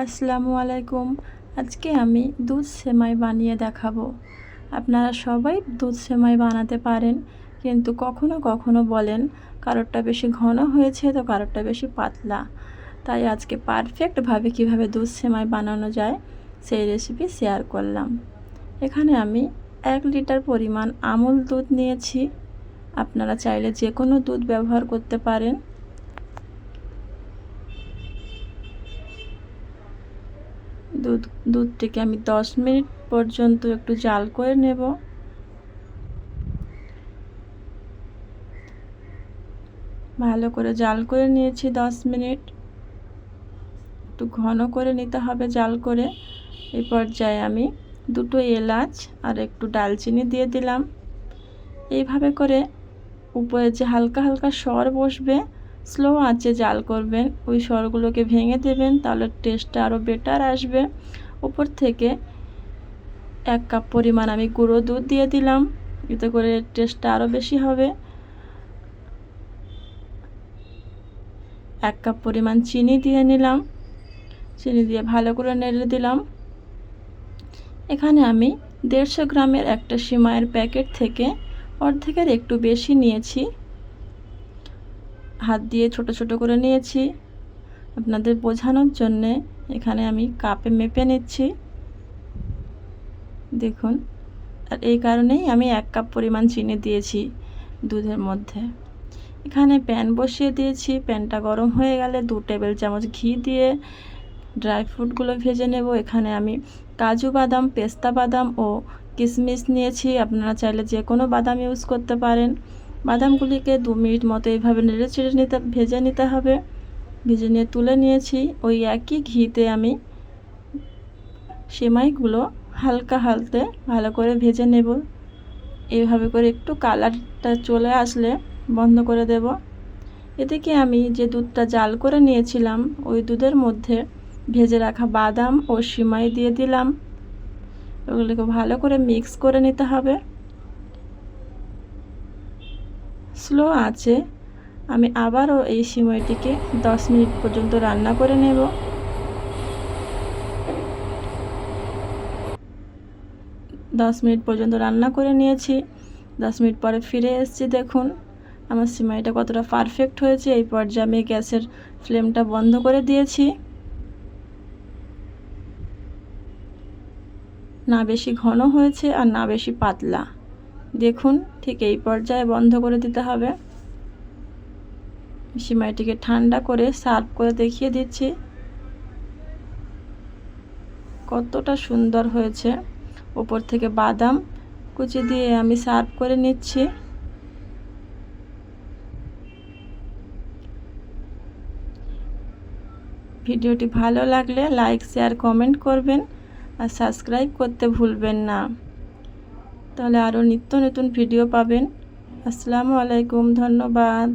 আসসালামু আলাইকুম। আজকে আমি দুধ সেমাই বানিয়ে দেখাবো। আপনারা সবাই দুধ সেমাই বানাতে পারেন, কিন্তু কখনো কখনো বলেন, কারোরটা বেশি ঘন হয়েছে তো কারোরটা বেশি পাতলা। তাই আজকে পারফেক্টভাবে কীভাবে দুধ সেমাই বানানো যায়, সেই রেসিপি শেয়ার করলাম। এখানে আমি এক লিটার পরিমাণ আমুল দুধ নিয়েছি। আপনারা চাইলে যে কোনো দুধ ব্যবহার করতে পারেন। দুধ, দুধটিকে আমি দশ মিনিট পর্যন্ত একটু জাল করে নেব। ভালো করে জাল করে নিয়েছি দশ মিনিট। একটু ঘন করে নিতে হবে জাল করে। এই পর্যায়ে আমি দুটো এলাচ আর একটু ডালচিনি দিয়ে দিলাম। এইভাবে করে উপরে যে হালকা হালকা স্বর বসবে স্লো আঁচে জাল করবেন, ওই স্বরগুলোকে ভেঙে দেবেন, তাহলে টেস্টটা আরও বেটার আসবে। উপর থেকে এক কাপ পরিমাণ আমি গুঁড়ো দুধ দিয়ে দিলাম, এতে করে টেস্টটা আরও বেশি হবে। এক কাপ পরিমাণ চিনি দিয়ে নিলাম, চিনি দিয়ে ভালো করে নেড়ে দিলাম। এখানে আমি দেড়শো গ্রামের একটা সিমাইয়ের প্যাকেট থেকে অর্ধেকের একটু বেশি নিয়েছি। হাত দিয়ে ছোট ছোট করে নিয়েছি। আপনাদের বোঝানোর জন্যে এখানে আমি কাপে মেপে নিচ্ছি। দেখুন, আর এই কারণেই আমি এক কাপ পরিমাণ চিনি দিয়েছি দুধের মধ্যে। এখানে প্যান বসিয়ে দিয়েছি। প্যানটা গরম হয়ে গেলে দু টেবিল চামচ ঘি দিয়ে ড্রাই ফ্রুটগুলো ভেজে নেব। এখানে আমি কাজু বাদাম, পেস্তা বাদাম ও কিশমিশ নিয়েছি। আপনারা চাইলে যে কোনো বাদাম ইউজ করতে পারেন। বাদামগুলিকে দু মিনিট মতো এইভাবে নেড়ে চেড়ে নিতে, ভেজে নিতে হবে। ভেজে নিয়ে তুলে নিয়েছি। ওই একই ঘিতে আমি সেমাইগুলো হালকা হালতে ভালো করে ভেজে নেব। এইভাবে করে একটু কালারটা চলে আসলে বন্ধ করে দেব। এদিকে আমি যে দুধটা জাল করে নিয়েছিলাম, ওই দুধের মধ্যে ভেজে রাখা বাদাম ও সিমাই দিয়ে দিলাম। ওগুলোকে ভালো করে মিক্স করে নিতে হবে। স্লো আছে, আমি আবারও এই সিমইটিকে দশ মিনিট পর্যন্ত রান্না করে নেব। দশ মিনিট পর্যন্ত রান্না করে নিয়েছি। দশ মিনিট পরে ফিরে এসেছি, দেখুন। আমার সিমাইটা কতটা পারফেক্ট হয়েছে। এই পর্যায়ে আমি গ্যাসের ফ্লেমটা বন্ধ করে দিয়েছি। না বেশি ঘন হয়েছে আর না বেশি পাতলা। দেখুন, ঠিক এই পর্যায়ে বন্ধ করে দিতে হবে। সিমাইটিকে ঠান্ডা করে সার্ভ করে দেখিয়ে দিচ্ছি। কতটা সুন্দর হয়েছে। ওপর থেকে বাদাম কুচি দিয়ে আমি সার্ভ করে নিচ্ছি। ভিডিওটি ভালো লাগলে লাইক, শেয়ার, কমেন্ট করবেন। আর সাবস্ক্রাইব করতে ভুলবেন না। তাহলে আরও নিত্য নতুন ভিডিও পাবেন। আসসালামু আলাইকুম ধন্যবাদ।